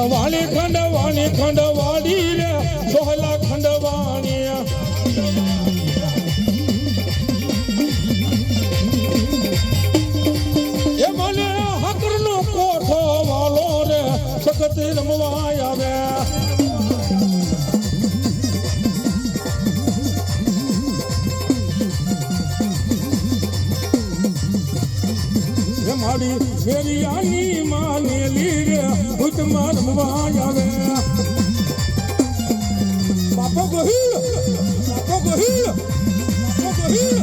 ખંડવાણી ખંડવાણી ખંડવાડી રે સોહલા ખંડવાણી એ મને હકર નો કોઠો વાલો રે સખત રમવા આવે. મારી વેરિયાની રે ભૂત મારવા આવે બાપો ગોહિલ બાપો ગોહિલ બાપો ગોહિલ.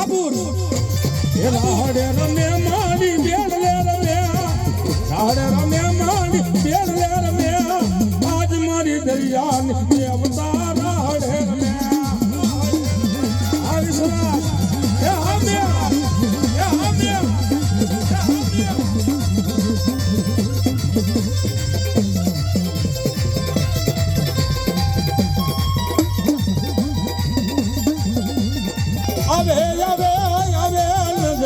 આબુર એ લાડે રમે મારી બેડ લે. રમે લાડે રમે મારી બેડ લે. રમે આજ મારી દરિયાની દેવ A ver, a ver.